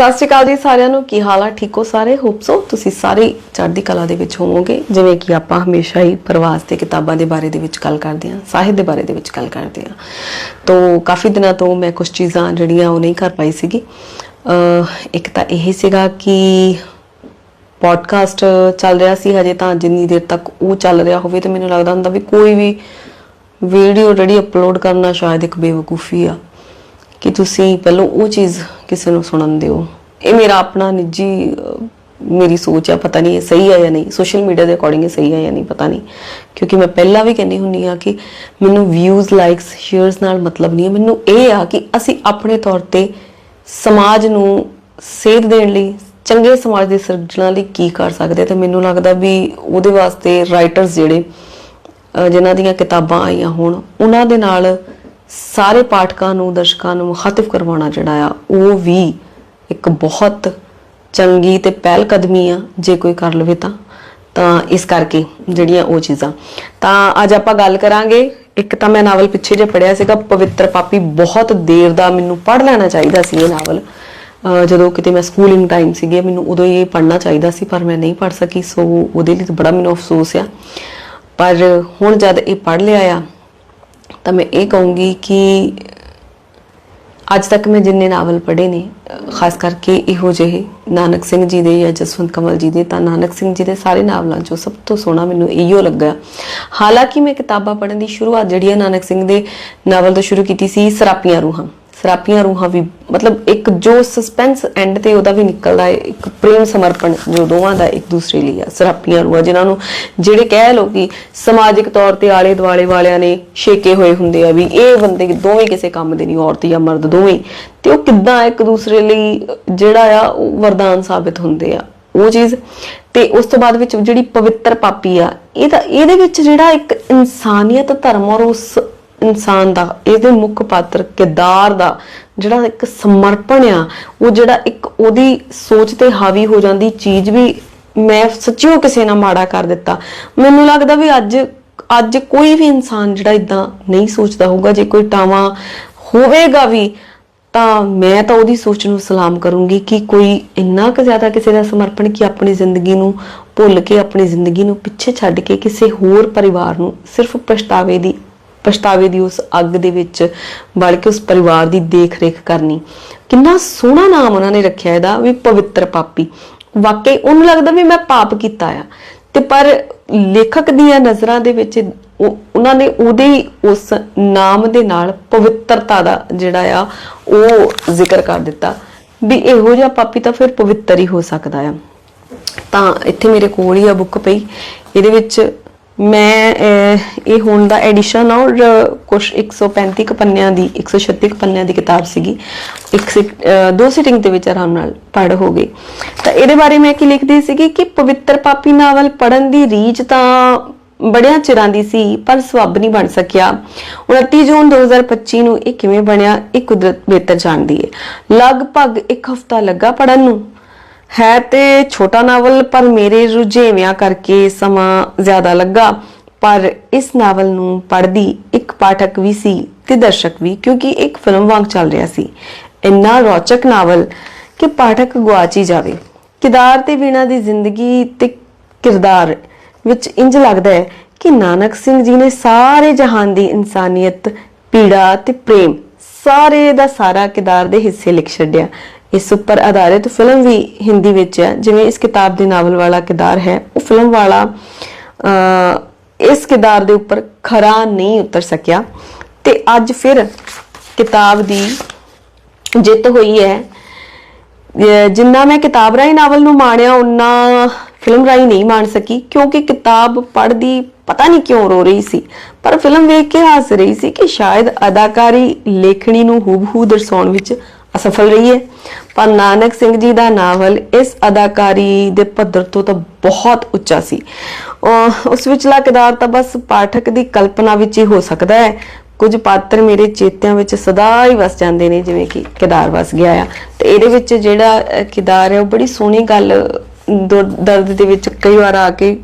ਸਤਿ ਸ਼੍ਰੀ ਅਕਾਲ ਜੀ ਸਾਰਿਆਂ ਨੂੰ। ਕੀ ਹਾਲ ਆ? ਠੀਕ ਹੋ ਸਾਰੇ? ਹੋਪ ਸੋ ਤੁਸੀਂ ਸਾਰੇ ਚੜ੍ਹਦੀ ਕਲਾ ਦੇ ਵਿੱਚ ਹੋਵੋਗੇ। ਜਿਵੇਂ ਕਿ ਆਪਾਂ ਹਮੇਸ਼ਾ ਹੀ ਪ੍ਰਵਾਸ ਤੇ ਕਿਤਾਬਾਂ ਦੇ ਬਾਰੇ ਦੇ ਵਿੱਚ ਗੱਲ ਕਰਦੇ ਹਾਂ, ਸਾਹਿਤ ਦੇ ਬਾਰੇ ਦੇ ਵਿੱਚ ਗੱਲ ਕਰਦੇ ਹਾਂ। ਤੋਂ ਕਾਫੀ ਦਿਨਾਂ ਤੋਂ ਮੈਂ ਕੁਝ ਚੀਜ਼ਾਂ ਜਿਹੜੀਆਂ ਉਹ ਨਹੀਂ ਕਰ ਪਾਈ ਸੀਗੀ। ਇੱਕ ਤਾਂ ਇਹ ਸੀਗਾ ਕਿ ਪੋਡਕਾਸਟ ਚੱਲ ਰਿਹਾ ਸੀ, ਹਜੇ ਤਾਂ ਜਿੰਨੀ ਦੇਰ ਤੱਕ ਉਹ ਚੱਲ ਰਿਹਾ ਹੋਵੇ ਤੇ ਮੈਨੂੰ ਲੱਗਦਾ ਹੁੰਦਾ ਵੀ ਕੋਈ ਵੀ ਵੀਡੀਓ ਜਿਹੜੀ ਅਪਲੋਡ ਕਰਨਾ ਸ਼ਾਇਦ ਇੱਕ ਬੇਵਕੂਫੀ ਆ। ਕਿ ਤੁਸੀਂ ਪਹਿਲਾਂ ਉਹ ਚੀਜ਼ ਕਿਸੇ ਨੂੰ ਸੁਣਨ ਦਿਓ। ਇਹ ਮੇਰਾ ਆਪਣਾ ਨਿੱਜੀ ਮੇਰੀ ਸੋਚ ਆ, ਪਤਾ ਨਹੀਂ ਇਹ ਸਹੀ ਆ ਜਾਂ ਨਹੀਂ। ਸੋਸ਼ਲ ਮੀਡੀਆ ਦੇ ਅਕੋਰਡਿੰਗ ਇਹ ਸਹੀ ਹੈ ਜਾਂ ਨਹੀਂ, ਪਤਾ ਨਹੀਂ। ਕਿਉਂਕਿ ਮੈਂ ਪਹਿਲਾਂ ਵੀ ਕਹਿੰਦੀ ਹੁੰਨੀ ਆ ਕਿ ਮੈਨੂੰ ਵਿਊਜ਼ ਲਾਈਕਸ ਸ਼ੇਅਰਸ ਨਾਲ ਮਤਲਬ ਨਹੀਂ ਹੈ। ਮੈਨੂੰ ਇਹ ਆ ਕਿ ਅਸੀਂ ਆਪਣੇ ਤੌਰ ਤੇ ਸਮਾਜ ਨੂੰ ਸੇਧ ਦੇਣ ਲਈ, ਚੰਗੇ ਸਮਾਜ ਦੇ ਸਿਰਜਣਾ ਲਈ ਕੀ ਕਰ ਸਕਦੇ ਹਾਂ ਤੇ ਮੈਨੂੰ ਲੱਗਦਾ ਵੀ ਉਹਦੇ ਵਾਸਤੇ ਰਾਈਟਰਸ ਜਿਹੜੇ, ਅਹ, ਜਿਨ੍ਹਾਂ ਦੀਆਂ ਕਿਤਾਬਾਂ ਆਈਆਂ ਹੋਣ, ਉਹਨਾਂ ਦੇ ਨਾਲ ਸਾਰੇ ਪਾਠਕਾਂ ਨੂੰ, ਦਰਸ਼ਕਾਂ ਨੂੰ ਮੁਖਾਤਿਬ ਕਰਵਾਉਣਾ ਜਿਹੜਾ ਆ, ਉਹ ਵੀ ਇੱਕ ਬਹੁਤ ਚੰਗੀ ਤੇ ਪਹਿਲ ਕਦਮੀ ਆ, ਜੇ ਕੋਈ ਕਰ ਲਵੇ ਤਾਂ। ਤਾਂ ਇਸ ਕਰਕੇ ਜਿਹੜੀਆਂ ਉਹ ਚੀਜ਼ਾਂ। ਤਾਂ ਅੱਜ ਆਪਾਂ ਗੱਲ ਕਰਾਂਗੇ, ਇੱਕ ਤਾਂ ਮੈਂ ਨਾਵਲ ਪਿੱਛੇ ਜੇ ਪੜਿਆ ਸੀਗਾ, ਪਵਿੱਤਰ ਪਾਪੀ ਬਹੁਤ ਦੇਰ ਦਾ ਮੈਨੂੰ ਪੜ੍ਹ ਲੈਣਾ ਚਾਹੀਦਾ ਸੀ ਇਹ ਨਾਵਲ। ਜਦੋਂ ਕਿਤੇ ਮੈਂ ਸਕੂਲਿੰਗ ਟਾਈਮ ਸੀਗੇ, ਮੈਨੂੰ ਉਦੋਂ ਇਹ ਪੜ੍ਹਨਾ ਚਾਹੀਦਾ ਸੀ, ਪਰ ਮੈਂ ਨਹੀਂ ਪੜ੍ਹ ਸਕੀ, ਸੋ ਉਹਦੇ ਲਈ ਬੜਾ ਮੈਨੂੰ ਅਫਸੋਸ ਆ। ਪਰ ਹੁਣ ਜਦ ਇਹ ਪੜ੍ਹ ਲਿਆ ਆ ਤਾਂ ਮੈਂ ਇਹ ਕਹੂੰਗੀ ਕਿ ਅੱਜ ਤੱਕ ਮੈਂ ਜਿੰਨੇ ਨਾਵਲ ਪੜ੍ਹੇ ਨੇ, ਖਾਸ ਕਰਕੇ ਇਹੋ ਜਿਹੇ ਨਾਨਕ ਸਿੰਘ ਜੀ ਦੇ ਜਾਂ ਜਸਵੰਤ ਕਮਲ ਜੀ ਦੇ, ਤਾਂ ਨਾਨਕ ਸਿੰਘ ਜੀ ਦੇ ਸਾਰੇ ਨਾਵਲਾਂ ਚੋਂ ਸਭ ਤੋਂ ਸੋਹਣਾ ਮੈਨੂੰ ਇਹੋ ਲੱਗਾ। ਹਾਲਾਂਕਿ ਮੈਂ ਕਿਤਾਬਾਂ ਪੜ੍ਹਨ ਦੀ ਸ਼ੁਰੂਆਤ ਜਿਹੜੀ ਹੈ ਨਾਨਕ ਸਿੰਘ ਦੇ ਨਾਵਲ ਤੋਂ ਸ਼ੁਰੂ ਕੀਤੀ ਸੀ, ਸਰਾਪੀਆਂ ਰੂਹਾਂ। ਸਰਾਪੀਆਂ ਰੂਹਾਂ ਵੀ, ਮਤਲਬ ਇੱਕ ਜੋ ਸਸਪੈਂਸ ਐਂਡ ਤੇ ਉਹਦਾ ਵੀ ਨਿਕਲਦਾ ਹੈ, ਇੱਕ ਪ੍ਰੇਮ ਸਮਰਪਣ ਜੋ ਦੋਵਾਂ ਦਾ ਇੱਕ ਦੂਸਰੇ ਲਈ ਆ, ਸਰਾਪੀਆਂ ਰੂਹਾਂ, ਜਿਨ੍ਹਾਂ ਨੂੰ ਜਿਹੜੇ ਕਹਿ ਲੋ ਕਿ ਸਮਾਜਿਕ ਤੌਰ ਤੇ ਆਲੇ ਦੁਆਲੇ ਵਾਲਿਆਂ ਨੇ ਛੇਕੇ ਹੋਏ ਹੁੰਦੇ ਆ ਵੀ ਇਹ ਬੰਦੇ ਦੋਵੇਂ ਕਿਸੇ ਕੰਮ ਦੇ ਨਹੀਂ, ਔਰਤ ਜਾਂ ਮਰਦ ਦੋਵੇਂ, ਤੇ ਉਹ ਕਿੱਦਾਂ ਇੱਕ ਦੂਸਰੇ ਲਈ ਜਿਹੜਾ ਆ, ਉਹ ਵਰਦਾਨ ਸਾਬਿਤ ਹੁੰਦੇ ਆ, ਉਹ ਚੀਜ਼। ਤੇ ਉਸ ਤੋਂ ਬਾਅਦ ਵਿੱਚ ਜਿਹੜੀ ਪਵਿੱਤਰ ਪਾਪੀ ਆ ਇਹਦਾ ਇਹਦੇ ਵਿੱਚ ਜਿਹੜਾ ਇੱਕ ਇਨਸਾਨੀਅਤ ਧਰਮ ਔਰ ਉਸ ਇਨਸਾਨ ਦਾ, ਇਹਦੇ ਮੁੱਖ ਪਾਤਰ ਕਿਰਦਾਰ ਦਾ ਜਿਹੜਾ ਇੱਕ ਸਮਰਪਣ ਆ, ਉਹ ਜਿਹੜਾ ਇੱਕ ਉਹਦੀ ਸੋਚ ਤੇ ਹਾਵੀ ਹੋ ਜਾਂਦੀ ਚੀਜ਼ ਵੀ ਮੈਂ ਸੱਚੀਓ ਕਿਸੇ ਨਾਲ ਮਾੜਾ ਕਰ ਦਿੱਤਾ। ਮੈਨੂੰ ਲੱਗਦਾ ਵੀ ਅੱਜ ਅੱਜ ਕੋਈ ਵੀ ਇਨਸਾਨ ਜਿਹੜਾ ਇਦਾਂ ਨਹੀਂ ਸੋਚਦਾ ਹੋਊਗਾ, ਜੇ ਕੋਈ ਟਾਵਾ ਹੋਵੇਗਾ ਵੀ, ਤਾਂ ਮੈਂ ਤਾਂ ਉਹਦੀ ਸੋਚ ਨੂੰ ਸਲਾਮ ਕਰੂੰਗੀ ਕਿ ਕੋਈ ਇੰਨਾ ਕੁ ਜ਼ਿਆਦਾ ਕਿਸੇ ਦਾ ਸਮਰਪਣ ਕਿ ਆਪਣੀ ਜ਼ਿੰਦਗੀ ਨੂੰ ਭੁੱਲ ਕੇ, ਆਪਣੀ ਜ਼ਿੰਦਗੀ ਨੂੰ ਪਿੱਛੇ ਛੱਡ ਕੇ ਕਿਸੇ ਹੋਰ ਪਰਿਵਾਰ ਨੂੰ ਸਿਰਫ ਪਛਤਾਵੇ ਦੀ ਪਛਤਾਵੇ ਦੀ ਉਸ ਅੱਗ ਦੇ ਵਿੱਚ ਵੜ ਕੇ ਉਸ ਪਰਿਵਾਰ ਦੀ ਦੇਖ-ਰੇਖ ਕਰਨੀ। ਕਿੰਨਾ ਸੋਹਣਾ ਨਾਮ ਉਹਨਾਂ ਨੇ ਰੱਖਿਆ ਇਹਦਾ, ਵੀ ਪਵਿੱਤਰ ਪਾਪੀ। ਵਾਕਈ ਉਹਨੂੰ ਲੱਗਦਾ ਵੀ ਮੈਂ ਪਾਪ ਕੀਤਾ ਆ। ਤੇ ਪਰ ਲੇਖਕ ਦੀਆਂ ਨਜ਼ਰਾਂ ਦੇ ਵਿੱਚ ਉਹਨਾਂ ਨੇ ਉਹਦੇ ਉਸ ਨਾਮ ਦੇ ਨਾਲ ਪਵਿੱਤਰਤਾ ਦਾ ਜਿਹੜਾ ਆ, ਉਹ ਜ਼ਿਕਰ ਕਰ ਦਿੱਤਾ। ਵੀ ਇਹੋ ਜਿਹਾ ਪਾਪੀ ਤਾਂ ਫਿਰ ਪਵਿੱਤਰ ਹੀ ਹੋ ਸਕਦਾ ਆ। ਤਾਂ ਇੱਥੇ ਮੇਰੇ ਕੋਲ ਹੀ ਆ ਬੁੱਕ ਪਈ। ਇਹਦੇ ਵਿੱਚ ਮੈਂ ਇਹ ਹੁਣ ਦਾ ਐਡੀਸ਼ਨ ਔਰ ਕੁਝ 135 ਕੁ ਦੀ 136 ਕੁ ਦੀ ਕਿਤਾਬ ਸੀਗੀ। ਇੱਕ ਦੋ ਸਿਟਿੰਗ ਦੇ ਵਿੱਚ ਆਰਾਮ ਨਾਲ ਪੜ੍ਹ ਹੋ ਗਈ ਤਾਂ ਇਹਦੇ ਬਾਰੇ ਮੈਂ ਕੀ ਲਿਖਦੀ ਸੀਗੀ ਕਿ ਪਵਿੱਤਰ ਪਾਪੀ ਨਾਵਲ ਪੜਨ ਦੀ ਰੀਝ ਤਾਂ ਬੜਿਆਂ ਚਿਰਾਂ ਦੀ ਸੀ, ਪਰ ਸਵੱਬ ਨਹੀਂ ਬਣ ਸਕਿਆ। 29 ਜੂਨ 2025 ਨੂੰ ਇਹ ਕਿਵੇਂ ਬਣਿਆ, ਇਹ ਕੁਦਰਤ ਬਿਹਤਰ ਜਾਣਦੀ ਹੈ। ਲਗਭਗ ਇੱਕ ਹਫ਼ਤਾ ਲੱਗਾ ਪੜਨ ਨੂੰ। ਹੈ ਤੇ ਛੋਟਾ ਨਾਵਲ, ਪਰ ਮੇਰੇ ਰੁਝੇਵਿਆਂ ਕਰਕੇ ਸਮਾਂ ਜ਼ਿਆਦਾ ਲੱਗਾ। ਪਰ ਇਸ ਨਾਵਲ ਨੂੰ ਪੜ੍ਹਦੀ ਇੱਕ ਪਾਠਕ ਵੀ ਸੀ ਤੇ ਦਰਸ਼ਕ ਵੀ, ਕਿਉਂਕਿ ਇੱਕ ਫਿਲਮ ਵਾਂਗ ਚੱਲ ਰਿਹਾ ਸੀ। ਇੰਨਾ ਰੌਚਕ ਨਾਵਲ ਕਿ ਪਾਠਕ ਗੁਆਚ ਹੀ ਜਾਵੇ। ਕਿਦਾਰ ਤੇ ਵੀਣਾ ਦੀ ਜ਼ਿੰਦਗੀ ਤੇ ਕਿਰਦਾਰ ਵਿੱਚ ਇੰਜ ਲੱਗਦਾ ਹੈ ਕਿ ਨਾਨਕ ਸਿੰਘ ਜੀ ਨੇ ਸਾਰੇ ਜਹਾਨ ਦੀ ਇਨਸਾਨੀਅਤ, ਪੀੜਾ ਤੇ ਪ੍ਰੇਮ ਸਾਰੇ ਦਾ ਸਾਰਾ ਕਿਦਾਰ ਦੇ ਹਿੱਸੇ ਲਿਖ ਛੱਡਿਆ। ਇਸ ਉੱਪਰ ਆਧਾਰਿਤ ਫਿਲਮ ਵੀ ਹਿੰਦੀ ਵਿੱਚ ਹੈ ਜਿਵੇਂ ਇਸ ਕਿਤਾਬ ਦੇ ਨਾਵਲ ਵਾਲਾ ਕਿਦਾਰ ਹੈ। ਉਹ ਫਿਲਮ ਵਾਲਾ ਅਹ, ਇਸ ਕਿਦਾਰ ਦੇ ਉੱਪਰ ਖਰਾ ਨਹੀਂ ਉਤਰ ਸਕਿਆ। ਤੇ ਅੱਜ ਫਿਰ ਕਿਤਾਬ ਦੀ ਜਿੱਤ ਹੋਈ ਹੈ। ਜਿੰਨਾ ਮੈਂ ਕਿਤਾਬ ਰਾਹੀਂ ਨਾਵਲ ਨੂੰ ਮਾਣਿਆ ਉਨਾ ਫਿਲਮ ਰਾਹੀਂ ਨਹੀਂ ਮਾਣ ਸਕੀ ਕਿਉਂਕਿ ਕਿਤਾਬ ਪੜ੍ਹਦੀ ਪਤਾ ਨਹੀਂ ਕਿਉਂ ਰੋ ਰਹੀ ਸੀ। ਪਰ ਫਿਲਮ ਵੇਖ ਕੇ ਹੱਸ ਰਹੀ ਸੀ ਕਿ ਸ਼ਾਇਦ ਅਦਾਕਾਰੀ ਲੇਖਣੀ ਨੂੰ ਹੂਬਹੂ ਦਰਸਾਉਣ ਵਿੱਚ ਅਸਫਲ ਰਹੀ ਹੈ ਪਰ ਨਾਨਕ ਸਿੰਘ ਜੀ ਦਾ ਨਾਵਲ ਇਸ ਅਦਾਕਾਰੀ ਦੇ ਪੱਧਰ ਤੋਂ ਤਾਂ ਬਹੁਤ ਉੱਚਾ ਸੀ। ਉਸ ਵਿਚਲਾ ਕਿਰਦਾਰ ਤਾਂ ਬਸ ਪਾਠਕ ਦੀ ਕਲਪਨਾ ਵਿੱਚ ਹੀ ਹੋ ਸਕਦਾ ਹੈ। ਕੁਝ ਪਾਤਰ ਮੇਰੇ ਚੇਤਿਆਂ ਵਿੱਚ ਸਦਾ ਹੀ ਵਸ ਜਾਂਦੇ ਨੇ, ਜਿਵੇਂ ਕਿ ਕਿਦਾਰ ਵਸ ਗਿਆ ਆ। ਤੇ ਇਹਦੇ ਵਿੱਚ ਜਿਹੜਾ ਕਿਦਾਰ ਹੈ, ਉਹ ਬੜੀ ਸੋਹਣੀ ਗੱਲ ਦਰਦ ਦੇ ਵਿੱਚ ਕਈ ਵਾਰ ਆ ਕੇ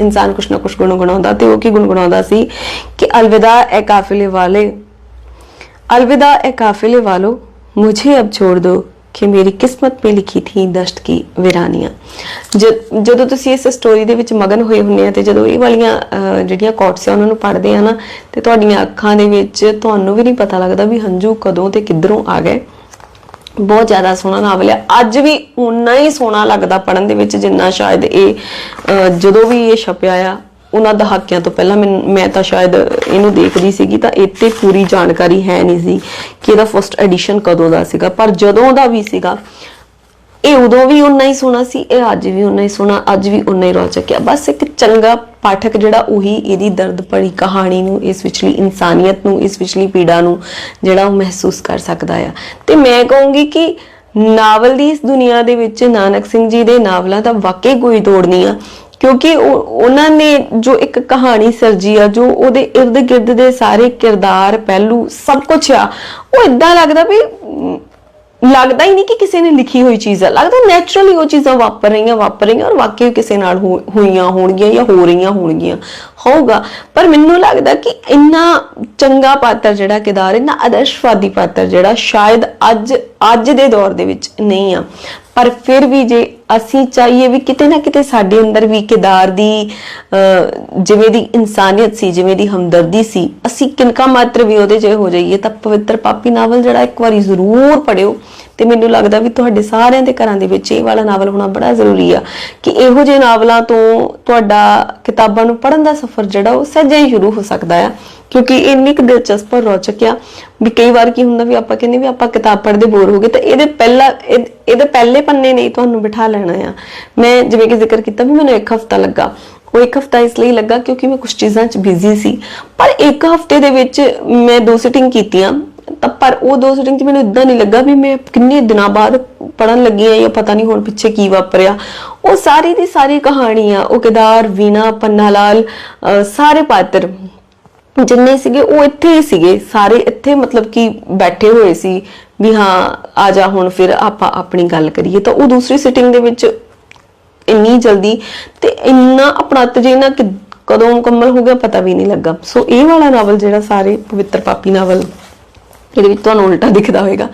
ਇਨਸਾਨ ਕੁਛ ਨਾ ਕੁਛ ਗੁੰਗਣਾਉਂਦਾ ਤੇ ਉਹ ਕੀ ਗੁੰਗਣਾਉਂਦਾ ਸੀ ਕਿ ਅਲਵਿਦਾ ਐ ਕਾਫਿਲੇ ਵਾਲੇ, ਅਲਵਿਦਾ ਐ ਕਾਫਿਲੇ ਵਾਲੋ, ਮੁਝੇ ਅਬ ਛੋੜ ਦੋ। ਕਿ ਮੇਰੀ ਕਿਸਮਤ ਮੇ ਲਿਖੀ ਥੀ ਦਸ਼ਤ ਕੀ ਵਿਰਾਨੀਆਂ। ਜਦੋਂ ਤੁਸੀਂ ਇਸ ਸਟੋਰੀ ਦੇ ਵਿੱਚ ਮਗਨ ਹੋਏ ਹੁੰਦੇ ਆ ਤੇ ਜਦੋਂ ਇਹ ਵਾਲੀਆਂ ਜਿਹੜੀਆਂ ਕੋਟਸ ਆ ਉਹਨਾਂ ਨੂੰ ਪੜ੍ਹਦੇ ਆ ਨਾ, ਤੇ ਤੁਹਾਡੀਆਂ ਅੱਖਾਂ ਦੇ ਵਿੱਚ ਤੁਹਾਨੂੰ ਵੀ ਨਹੀਂ ਪਤਾ ਲੱਗਦਾ ਵੀ ਹੰਝੂ ਕਦੋਂ ਤੇ ਕਿੱਧਰੋਂ ਆ ਗਏ। ਬਹੁਤ ਜ਼ਿਆਦਾ ਸੋਹਣਾ ਨਾਵਲ ਹੈ ਅੱਜ ਵੀ ਉਨਾ ਹੀ ਸੋਹਣਾ ਲੱਗਦਾ ਪੜਨ ਦੇ ਵਿੱਚ ਜਿੰਨਾ ਸ਼ਾਇਦ ਇਹ ਜਦੋਂ ਵੀ ਇਹ ਛਪਿਆ ਆ ਉਹਨਾਂ ਦਹਾਕਿਆਂ ਤੋਂ ਪਹਿਲਾਂ ਮੈਂ ਤਾਂ ਸ਼ਾਇਦ ਇਹਨੂੰ ਦੇਖਦੀ ਸੀਗੀ ਤਾਂ ਇੱਥੇ ਪੂਰੀ ਜਾਣਕਾਰੀ ਹੈ ਨਹੀਂ ਸੀ ਕਿ ਇਹਦਾ ਫਸਟ ਐਡੀਸ਼ਨ ਕਦੋਂ ਦਾ ਸੀਗਾ। ਪਰ ਜਦੋਂ ਦਾ ਵੀ ਸੀਗਾ, ਇਹ ਉਦੋਂ ਵੀ ਉਨਾ ਹੀ ਸੋਹਣਾ ਸੀ, ਇਹ ਅੱਜ ਵੀ ਉਨਾ ਹੀ ਸੋਹਣਾ, ਅੱਜ ਵੀ ਉਨਾ ਹੀ ਰੌਚਕ ਬਸ ਇੱਕ ਚੰਗਾ ਪਾਠਕ ਜਿਹੜਾ ਉਹੀ ਇਹਦੀ ਦਰਦ ਭਰੀ ਕਹਾਣੀ ਨੂੰ, ਇਸ ਵਿਚਲੀ ਇਨਸਾਨੀਅਤ ਨੂੰ, ਇਸ ਵਿਚਲੀ ਪੀੜਾ ਨੂੰ ਜਿਹੜਾ ਉਹ ਮਹਿਸੂਸ ਕਰ ਸਕਦਾ ਆ। ਤੇ ਮੈਂ ਕਹੂੰਗੀ ਕਿ ਨਾਵਲ ਦੀ ਇਸ ਦੁਨੀਆ ਦੇ ਵਿੱਚ ਨਾਨਕ ਸਿੰਘ ਜੀ ਦੇ ਨਾਵਲਾਂ ਦਾ ਵਾਕਈ ਕੋਈ ਤੋੜ ਨਹੀਂ ਆ। ਕਿਉਂਕਿ ਉਹਨਾਂ ਨੇ ਜੋ ਇੱਕ ਕਹਾਣੀ ਸਰਜੀ ਆ, ਜੋ ਉਹਦੇ ਇਰਦ ਗਿਰਦ ਦੇ ਸਾਰੇ ਕਿਰਦਾਰ, ਪਹਿਲੂ ਸਭ ਕੁਝ ਆ, ਉਹ ਇਦਾਂ ਲੱਗਦਾ ਵੀ ਲੱਗਦਾ ਹੀ ਨਹੀਂ ਕਿ ਕਿਸੇ ਨੇ ਲਿਖੀ ਹੋਈ ਚੀਜ਼ ਆ। ਲੱਗਦਾ ਨੇਚਰਲੀ ਉਹ ਚੀਜ਼ਾਂ ਵਾਪਰ ਰਹੀਆਂ ਵਾਪਰ ਰਹੀਆਂ ਔਰ ਵਾਕਈ ਕਿਸੇ ਨਾਲ ਹੋਈਆਂ ਹੋਣਗੀਆਂ ਜਾਂ ਹੋ ਰਹੀਆਂ ਹੋਣਗੀਆਂ, ਹੋਊਗਾ। ਪਰ ਮੈਨੂੰ ਲੱਗਦਾ ਕਿ ਇੰਨਾ ਚੰਗਾ ਪਾਤਰ ਜਿਹੜਾ ਕਿਦਾਰ ਇੰਨਾ ਆਦਰਸ਼ਵਾਦੀ ਪਾਤਰ ਜਿਹੜਾ ਸ਼ਾਇਦ ਅੱਜ ਅੱਜ ਦੇ ਦੌਰ ਦੇ ਵਿੱਚ ਨਹੀਂ ਆ। ਪਰ ਫਿਰ ਵੀ ਜੇ ਅਸੀਂ ਚਾਹੀਏ ਵੀ ਕਿਤੇ ਨਾ ਕਿਤੇ ਸਾਡੇ ਅੰਦਰ ਵੀ ਕਿਦਾਰ ਦੀ ਅਹ, ਜਿਵੇਂ ਦੀ ਇਨਸਾਨੀਅਤ ਸੀ ਜਿਵੇਂ ਦੀ ਹਮਦਰਦੀ ਸੀ ਅਸੀਂ ਕਿਨਕਾ ਮਾਤਰ ਵੀ ਉਹਦੇ ਜੇ ਹੋ ਜਾਈਏ। ਤਾਂ ਪਵਿੱਤਰ ਪਾਪੀ ਨਾਵਲ ਜਿਹੜਾ ਇੱਕ ਵਾਰੀ ਜ਼ਰੂਰ ਪੜਿਓ ਤੇ ਮੈਨੂੰ ਲੱਗਦਾ ਵੀ ਤੁਹਾਡੇ ਸਾਰਿਆਂ ਦੇ ਘਰਾਂ ਦੇ ਵਿੱਚ ਇਹ ਵਾਲਾ ਨਾਵਲ ਹੋਣਾ ਬੜਾ ਜ਼ਰੂਰੀ ਆ ਕਿ ਇਹੋ ਜਿਹੇ ਨਾਵਲਾਂ ਤੋਂ ਤੁਹਾਡਾ ਕਿਤਾਬਾਂ ਨੂੰ ਪੜ੍ਹਨ ਦਾ ਸਫ਼ਰ ਜਿਹੜਾ ਉਹ ਸਹਿਜੇ ਹੀ ਸ਼ੁਰੂ ਹੋ ਸਕਦਾ ਆ। ਕਿਉਂਕਿ ਇਹ ਇੰਨੀ ਕੁ ਦਿਲਚਸਪ ਰੌਚਕ ਆ ਵੀ ਕਈ ਵਾਰ ਕੀ ਹੁੰਦਾ ਵੀ ਆਪਾਂ ਕਹਿੰਦੇ ਵੀ ਆਪਾਂ ਕਿਤਾਬ ਪੜ੍ਹਦੇ ਬੋਰ ਹੋ ਗਏ ਤਾਂ ਇਹਦੇ ਪਹਿਲਾ ਇਹਦੇ ਪਹਿਲੇ ਪੰਨੇ ਨਹੀਂ ਤੁਹਾਨੂੰ ਬਿਠਾ ਲੈਣਾ ਆ। ਮੈਂ ਜਿਵੇਂ ਕਿ ਜ਼ਿਕਰ ਕੀਤਾ ਵੀ ਮੈਨੂੰ ਇੱਕ ਹਫਤਾ ਲੱਗਾ। ਉਹ ਇੱਕ ਹਫਤਾ ਇਸ ਲਈ ਲੱਗਾ ਕਿਉਂਕਿ ਮੈਂ ਕੁਝ ਚੀਜ਼ਾਂ 'ਚ ਬਿਜ਼ੀ ਸੀ। ਪਰ ਇੱਕ ਹਫ਼ਤੇ ਦੇ ਵਿੱਚ ਮੈਂ ਦੋ ਸਿਟਿੰਗ ਕੀਤੀਆਂ। ਤਾਂ ਪਰ ਉਹ ਦੋ ਸਿਟਿੰਗ 'ਚ ਮੈਨੂੰ ਇਦਾਂ ਨਹੀਂ ਲੱਗਾ ਵੀ ਮੈਂ ਕਿੰਨੇ ਦਿਨਾਂ ਬਾਅਦ ਪੜਨ ਲੱਗੀ ਆ ਜਾਂ ਪਤਾ ਨਹੀਂ ਹੁਣ ਪਿੱਛੇ ਕੀ ਵਾਪਰਿਆ। ਉਹ ਸਾਰੀ ਦੀ ਸਾਰੀ ਕਹਾਣੀ ਆ, ਉਹ ਕਿਦਾਰ, ਵੀਨਾ, ਪੰਨਾ ਲਾਲ ਸਾਰੇ ਪਾਤਰ ਜਿੰਨੇ ਸੀਗੇ ਉਹ ਇੱਥੇ ਹੀ ਸੀਗੇ। ਸਾਰੇ ਇੱਥੇ ਮਤਲਬ ਕਿ ਬੈਠੇ ਹੋਏ ਸੀ। ਵੀ ਹਾਂ ਆ ਜਾ ਹੁਣ ਫਿਰ ਆਪਾਂ ਆਪਣੀ ਗੱਲ ਕਰੀਏ। ਤਾਂ ਉਹ ਦੂਸਰੀ ਸਿਟਿੰਗ ਦੇ ਵਿੱਚ ਇੰਨੀ ਜਲਦੀ ਤੇ ਇੰਨਾ ਆਪਣਤ ਜੇ ਨਾ ਕਿ ਕਦੋਂ ਮੁਕੰਮਲ ਹੋ ਗਿਆ ਪਤਾ ਵੀ ਨਹੀਂ ਲੱਗਾ। ਸੋ ਇਹ ਵਾਲਾ ਨਾਵਲ ਜਿਹੜਾ ਸਾਰੇ ਪਵਿੱਤਰ ਪਾਪੀ ਨਾਵਲ ਇਹਦੇ ਵਿੱਚ ਤੁਹਾਨੂੰ ਉਲਟਾ ਦਿਖਦਾ ਹੋਵੇਗਾ।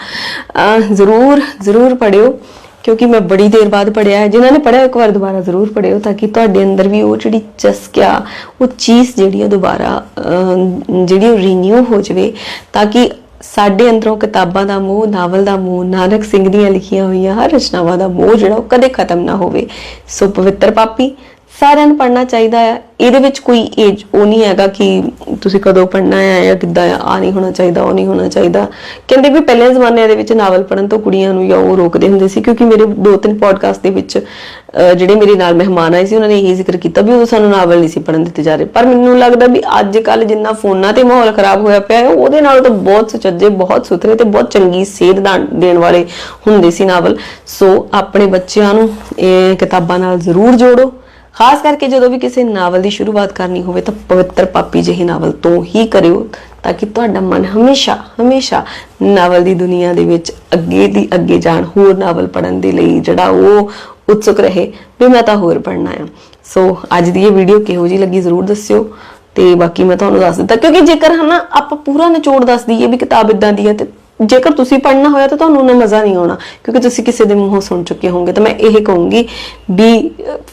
ਅਹ ਜ਼ਰੂਰ ਜ਼ਰੂਰ ਪੜਿਓ ਕਿਉਂਕਿ ਮੈਂ ਬੜੀ ਦੇਰ ਬਾਅਦ ਪੜਿਆ ਹੈ। ਜਿਨ੍ਹਾਂ ਨੇ ਪੜਿਆ ਇੱਕ ਵਾਰ ਦੁਬਾਰਾ ਜ਼ਰੂਰ ਪੜਿਓ ਤਾਂ ਕਿ ਤੁਹਾਡੇ ਅੰਦਰ ਵੀ ਉਹ ਜਿਹੜੀ ਚਸਕਿਆ ਉਹ ਚੀਜ਼ ਜਿਹੜੀ ਆ ਦੁਬਾਰਾ ਅਹ, ਜਿਹੜੀ ਉਹ ਰੀਨਿਊ ਹੋ ਜਾਵੇ ਤਾਂ ਕਿ ਸਾਡੇ ਅੰਦਰੋਂ ਕਿਤਾਬਾਂ ਦਾ ਮੋਹ, ਨਾਵਲ ਦਾ ਮੋਹ, ਨਾਨਕ ਸਿੰਘ ਦੀਆਂ ਲਿਖੀਆਂ ਹੋਈਆਂ ਹਰ ਰਚਨਾਵਾਂ ਦਾ ਮੋਹ ਜਿਹੜਾ ਉਹ ਕਦੇ ਖਤਮ ਨਾ ਹੋਵੇ। ਸੋ ਪਵਿੱਤਰ ਪਾਪੀ ਸਾਰਿਆਂ ਨੂੰ ਪੜ੍ਹਨਾ ਚਾਹੀਦਾ ਆ ਇਹਦੇ ਵਿੱਚ ਕੋਈ ਏਜ ਉਹ ਨਹੀਂ ਹੈਗਾ ਕਿ ਤੁਸੀਂ ਕਦੋਂ ਪੜ੍ਹਨਾ ਹੈ ਜਾਂ ਕਿੱਦਾਂ ਆ ਆ ਨਹੀਂ ਹੋਣਾ ਚਾਹੀਦਾ, ਉਹ ਨਹੀਂ ਹੋਣਾ ਚਾਹੀਦਾ। ਕਹਿੰਦੇ ਵੀ ਪਹਿਲੇ ਜ਼ਮਾਨੇ ਦੇ ਵਿੱਚ ਨਾਵਲ ਪੜ੍ਹਨ ਤੋਂ ਕੁੜੀਆਂ ਨੂੰ ਜਾਂ ਉਹ ਰੋਕਦੇ ਹੁੰਦੇ ਸੀ ਕਿਉਂਕਿ ਮੇਰੇ ਦੋ ਤਿੰਨ ਪੋਡਕਾਸਟ ਦੇ ਵਿੱਚ ਜਿਹੜੇ ਮੇਰੇ ਨਾਲ ਮਹਿਮਾਨ ਆਏ ਸੀ, ਉਹਨਾਂ ਨੇ ਇਹ ਜ਼ਿਕਰ ਕੀਤਾ ਵੀ ਉਹ ਸਾਨੂੰ ਨਾਵਲ ਨਹੀਂ ਸੀ ਪੜ੍ਹਨ ਦਿੱਤੇ ਜਾ ਰਹੇ। ਪਰ ਮੈਨੂੰ ਲੱਗਦਾ ਵੀ ਅੱਜ ਕੱਲ ਜਿੰਨਾ ਫੋਨਾਂ ਤੇ ਮਾਹੌਲ ਖਰਾਬ ਹੋਇਆ ਪਿਆ ਹੈ, ਉਹਦੇ ਨਾਲ ਤਾਂ ਬਹੁਤ ਸੁਚੱਜੇ, ਬਹੁਤ ਸੁਥਰੇ ਤੇ ਬਹੁਤ ਚੰਗੀ ਸੇਧ ਦੇਣ ਵਾਲੇ ਹੁੰਦੇ ਸੀ ਨਾਵਲ। ਸੋ ਆਪਣੇ ਬੱਚਿਆਂ ਨੂੰ ਇਹ ਕਿਤਾਬਾਂ ਨਾਲ ਜ਼ਰੂਰ ਜੋੜੋ। ਖਾਸ ਕਰਕੇ ਜਦੋਂ ਵੀ ਕਿਸੇ ਨਾਵਲ ਦੀ ਸ਼ੁਰੂਆਤ ਕਰਨੀ ਹੋਵੇ ਤਾਂ ਪਵਿੱਤਰ ਪਾਪੀ ਜਿਹੇ ਨਾਵਲ ਤੋਂ ਹੀ ਕਰਿਓ, ਤਾਂ ਕਿ ਤੁਹਾਡਾ ਮਨ ਹਮੇਸ਼ਾ ਹਮੇਸ਼ਾ ਨਾਵਲ ਦੀ ਦੁਨੀਆ ਦੇ ਵਿੱਚ ਅੱਗੇ ਦੀ ਅੱਗੇ ਜਾਣ, ਹੋਰ ਨਾਵਲ ਪੜਨ ਦੇ ਲਈ ਜਿਹੜਾ ਉਹ ਉਤਸੁਕ ਰਹੇ, ਵੀ ਮੈਂ ਤਾਂ ਹੋਰ ਪੜਨਾ ਆ। ਸੋ ਅੱਜ ਦੀ ਇਹ ਵੀਡੀਓ ਕਿਹੋ ਜੀ ਲੱਗੀ ਜ਼ਰੂਰ ਦੱਸਿਓ, ਤੇ ਬਾਕੀ ਮੈਂ ਤੁਹਾਨੂੰ ਦੱਸ ਦਿੱਤਾ, ਕਿਉਂਕਿ ਜੇਕਰ ਹਨਾ ਆਪਾਂ ਪੂਰਾ ਨਿਚੋੜ ਦੱਸ ਦਈਏ ਵੀ ਕਿਤਾਬ ਇਦਾਂ ਦੀ ਹੈ ਤੇ ਜੇਕਰ ਤੁਸੀਂ ਪੜ੍ਹਨਾ ਹੋਇਆ ਤਾਂ ਤੁਹਾਨੂੰ ਉਹਨਾਂ ਮਜ਼ਾ ਨਹੀਂ ਆਉਣਾ, ਕਿਉਂਕਿ ਤੁਸੀਂ ਕਿਸੇ ਦੇ ਮੂੰਹੋਂ ਸੁਣ ਚੁੱਕੇ ਹੋਵੋਗੇ। ਤਾਂ ਮੈਂ ਇਹ ਕਹੂੰਗੀ ਵੀ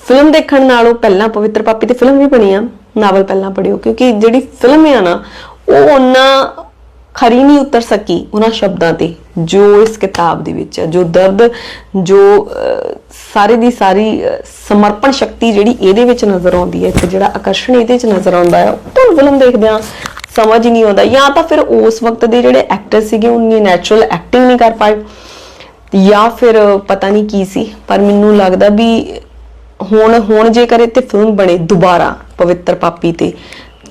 ਫਿਲਮ ਦੇਖਣ ਨਾਲੋਂ ਪਹਿਲਾਂ ਪਵਿੱਤਰ ਪਾਪੀ ਤੇ ਫਿਲਮ ਵੀ ਬਣੀ ਆ, ਨਾਵਲ ਪਹਿਲਾਂ ਪੜਿਓ ਕਿਉਂਕਿ ਜਿਹੜੀ ਫਿਲਮ ਆ ਨਾ, ਉਹ ਉਹਨਾਂ ਖਰੀ ਨਹੀਂ ਉਤਰ ਸਕੀ ਉਹਨਾਂ ਸ਼ਬਦਾਂ ਤੇ, ਜੋ ਇਸ ਕਿਤਾਬ ਦੇ ਵਿੱਚ ਹੈ ਜੋ ਦਰਦ, ਜੋ ਸਾਰੇ ਦੀ ਸਾਰੀ ਸਮਰਪਣ ਸ਼ਕਤੀ ਜਿਹੜੀ ਇਹਦੇ ਵਿੱਚ ਨਜ਼ਰ ਆਉਂਦੀ ਹੈ, ਤੇ ਜਿਹੜਾ ਆਕਰਸ਼ਣ ਇਹਦੇ ਵਿੱਚ ਨਜ਼ਰ ਆਉਂਦਾ ਹੈ ਤੁਹਾਨੂੰ ਫਿਲਮ ਦੇਖਦਿਆਂ ਸਮਝ ਹੀ ਨਹੀਂ ਆਉਂਦਾ। ਜਾਂ ਤਾਂ ਫਿਰ ਉਸ ਵਕਤ ਦੇ ਜਿਹੜੇ ਐਕਟਰ ਸੀਗੇ ਉਨੀ ਨੈਚੁਰਲ ਐਕਟਿੰਗ ਨਹੀਂ ਕਰ ਪਾਏ। ਜਾਂ ਫਿਰ ਪਤਾ ਨਹੀਂ ਕੀ ਸੀ, ਪਰ ਮੈਨੂੰ ਲੱਗਦਾ ਵੀ ਹੁਣ ਹੁਣ ਜੇਕਰ ਇਹ ਤੇ ਫਿਲਮ ਬਣੇ ਦੁਬਾਰਾ ਪਵਿੱਤਰ ਪਾਪੀ ਤੇ।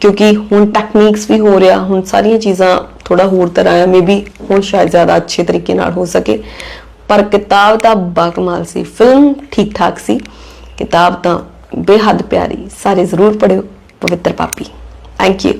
ਕਿਉਂਕਿ ਹੁਣ ਟੈਕਨੀਕਸ ਵੀ ਹੋ ਰਿਹਾ, ਹੁਣ ਸਾਰੀਆਂ ਚੀਜ਼ਾਂ ਥੋੜਾ ਹੋਰ ਤਰ੍ਹਾਂ ਆ ਮੇਬੀ ਹੁਣ ਸ਼ਾਇਦ ਜ਼ਿਆਦਾ ਅੱਛੇ ਤਰੀਕੇ ਨਾਲ ਹੋ ਸਕੇ। ਪਰ ਕਿਤਾਬ ਤਾਂ ਬਾਕਮਾਲ ਸੀ ਫਿਲਮ ਠੀਕ ਠਾਕ ਸੀ। ਕਿਤਾਬ ਤਾਂ ਬੇਹੱਦ ਪਿਆਰੀ, ਸਾਰੇ ਜ਼ਰੂਰ ਪੜਿਓ ਪਵਿੱਤਰ ਪਾਪੀ। Thank you